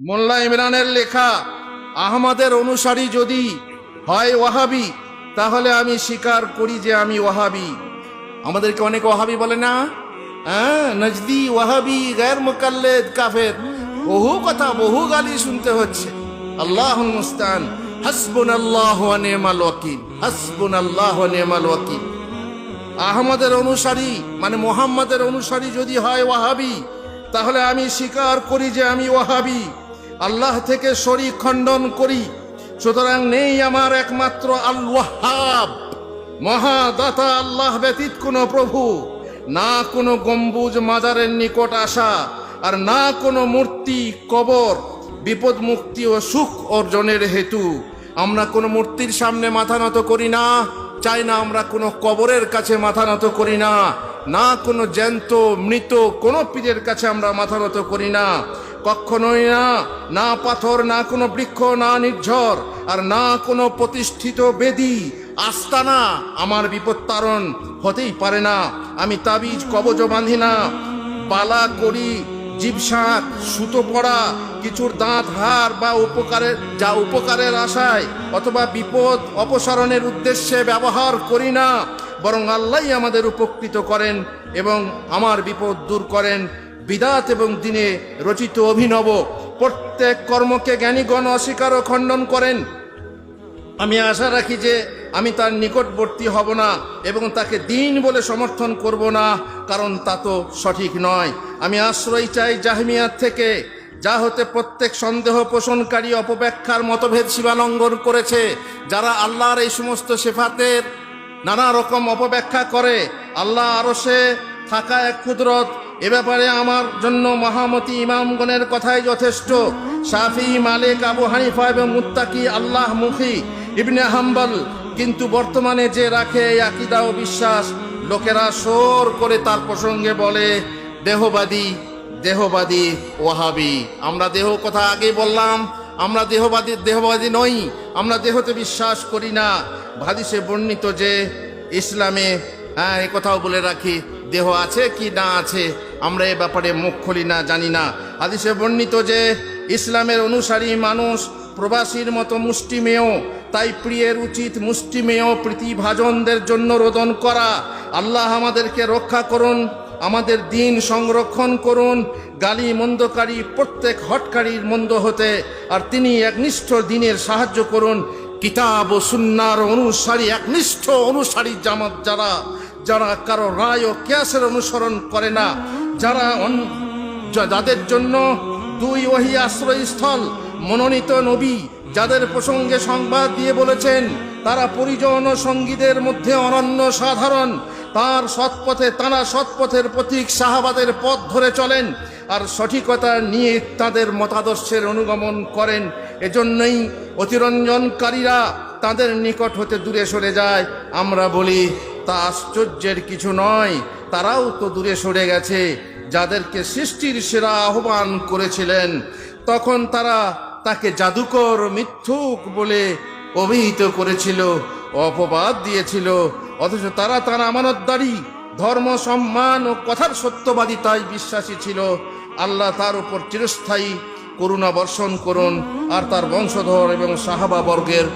মোল্লা ইমরানের লেখা আহমদের অনুসারী যদি হয় ওয়াহাবি, তাহলে আমি স্বীকার করি যে আমি ওয়াহাবি। আমাদেরকে অনেক ওয়াহাবি বলে না? হ্যাঁ নজদি, ওয়াহাবি গ্যার মুকাল্লেদ, কাফের, বহু কথা, বহু গালি শুনতে হচ্ছে। আল্লাহ মুস্তান হাসবুন আল্লাহ নেমাল ওয়াকিল হাসবুন আল্লাহ নেমাল ওয়াকিল। আহমদের অনুসারী মানে মোহাম্মদের অনুসারী যদি হয় ওয়াহাবি, তাহলে আমি স্বীকার করি যে আমি ওয়াহাবি। আল্লাহ থেকে শরীর খণ্ডন করি। সুতরাং নেই আমার একমাত্র আল ওয়াহাব মহাদাতা আল্লাহ ব্যতীত কোনো প্রভু, না কোনো গম্বুজ মাজারের নিকট আসা, আর না কোনো মূর্তি, কবর, বিপদ মুক্তি ও সুখ অর্জনের হেতু। আমরা কোনো মূর্তির সামনে মাথা নত করি না, চাই না আমরা কোনো কবরের কাছে মাথা নত করি না না কোনো জ্যান্ত, মৃত, কোনো পীরের কাছে আমরা মাথা নত করি না। কখনোই না না পাথর, না কোনো বৃক্ষ, না নির্ঝর, আর না কোনো প্রতিষ্ঠিত বেদি। আস্তানা আমার বিপত্তারণ হতেই পারে না, আমি তাবিজ কবজ বাঁধি না। বালা করি জীবসাঁত সুতো পড়া, কিছুর দাঁত হার বা উপকারের, যা উপকারের আশায় অথবা বিপদ, অপসারণের উদ্দেশ্যে ব্যবহার করি না, বরং আল্লাহই আমাদের উপকৃত করেন এবং আমার বিপদ দূর করেন। বিদাত এবং দিনে রচিত অভিনব। প্রত্যেক কর্মকে জ্ঞানীগণ অস্বীকার ও খণ্ডন করেন। আমি আশা রাখি যে আমি তার নিকটবর্তী হব না এবং তাকে দিন বলে সমর্থন করব না, কারণ তা তো সঠিক নয়। আমি আশ্রয় চাই জাহমিয়ার থেকে, যা হতে প্রত্যেক সন্দেহ পোষণকারী অপব্যাখ্যার মতভেদ সীমালঙ্ঘন করেছে, যারা আল্লাহর এই সমস্ত সেফাতের নানা রকম অপব্যাখ্যা করে। আল্লাহ আরও সে থাকা এক কুদরত এ ব্যাপারে আমার জন্য মহামতি ইমামগণের কথাই যথেষ্ট। শাফি, মালিক, আবু হানিফা এবং মুত্তাকি আল্লাহ মুখী ইবনে হাম্বল কিন্তু বর্তমানে যে রাখে এই আকিদা ও বিশ্বাস, লোকেরা সোর করে তার প্রসঙ্গে বলে, দেহবাদী দেহবাদী ওয়াহাবি, আমরা দেহ কথা আগে বললাম, আমরা দেহবাদী দেহবাদী নই, আমরা দেহতে বিশ্বাস করি না। হাদিসে বর্ণিত যে ইসলামে হ্যাঁ কথাও বলে রাখি, দেহ আছে কি না আছে আমরা এ ব্যাপারে মুখ খুলি না, জানি না। হাদিসে বর্ণিত যে, ইসলামের অনুসারী মানুষ প্রবাসীর মতো মুষ্টিমেয়, তাই প্রিয়ের উচিত মুষ্টিমেয় প্রীতিভাজনদের জন্য রোদন করা। আল্লাহ আমাদেরকে রক্ষা করুন, আমাদের দিন সংরক্ষণ করুন, গালি মন্দকারী প্রত্যেক হটকারীর মন্দ হতে, আর তিনি একনিষ্ঠ দিনের সাহায্য করুন। কিতাব ও সুন্নার অনুসারী একনিষ্ঠ অনুসারী জামাত যারা যারা কারও রায় ও কেয়াসের অনুসরণ করে না যারা যাদের জন্য দুই ওহি আশ্রয়স্থল মনোনীত নবী, যাদের প্রসঙ্গে সংবাদ দিয়ে বলেছেন, তারা পরিজন সঙ্গীদের মধ্যে অনন্য সাধারণ। তার সৎপথে তারা সৎপথের প্রতীক শাহাবাদের পথ ধরে চলেন আর সঠিকতা নিয়ে তাদের মতাদর্শের অনুগমন করেন। এজন্যই অতিরঞ্জনকারীরা তাদের নিকট হতে দূরে সরে যায়। আমরা বলি, তা আশ্চর্যের কিছু নয়, তারাও তো দূরে সরে গেছে। যাদেরকে সৃষ্টির সেরা আহ্বান করেছিলেন, তখন তারা তাকে জাদুকর মিথ্যুক বলে অভিহিত করেছিল, অপবাদ দিয়েছিল, অথচ তারা তার আমানতদারি, ধর্ম, সম্মান ও কথার সত্যবাদিতায় বিশ্বাসী ছিল। আল্লাহ তার উপর চিরস্থায়ী করুণা বর্ষণ করুন, আর তার বংশধর এবং সাহাবা বর্গের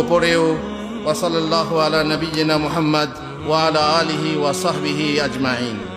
ওপরেও ওয়াসাল্লাহ আলা নবীনা মুহাম্মদ ওয়ালা আলিহি ওয়াসাহবিহি আজমাইন।